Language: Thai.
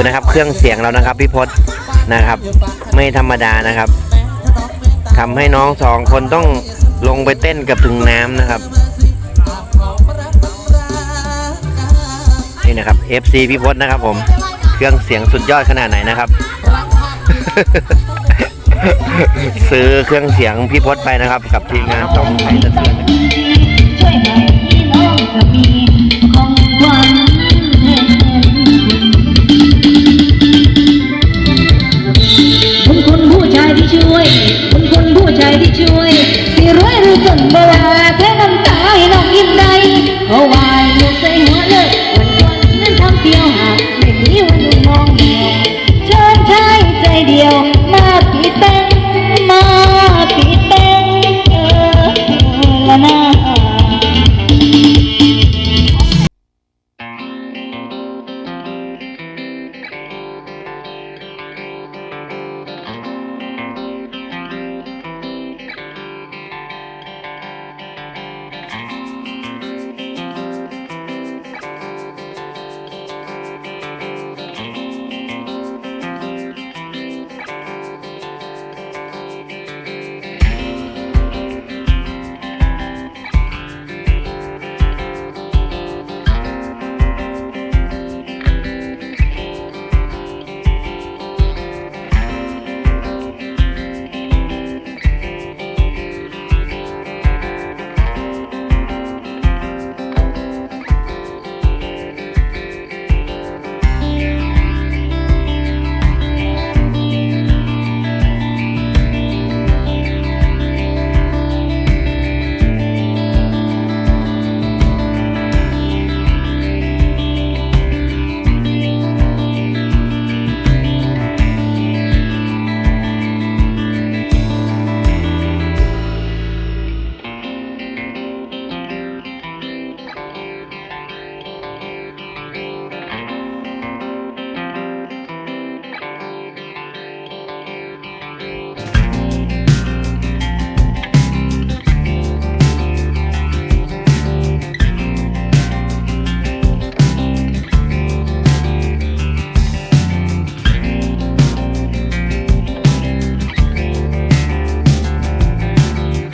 ดูนะครับ เครื่องเสียงเรานะครับพี่พศนะครับ ไม่ธรรมดานะครับทำให้น้องสองคนต้องลงไปเต้นกับถึงน้ำนะครับนี่นะครับ FC พี่พศนะครับ ผมเครื่องเสียงสุดยอดขนาดไหนนะครับ ซื้อเครื่องเสียงพี่พศไปนะครับ กับทีมงานต้องไทยสะเทือนายที่ช่วยคนคนผู้ชายที่ช่วยสิรวยหรือจนบวลาแค่น้ำตาให้น้องยิ้มได้เพาะว่ยลูกใส่หัวเลิกวันวันนั้นทำเดียว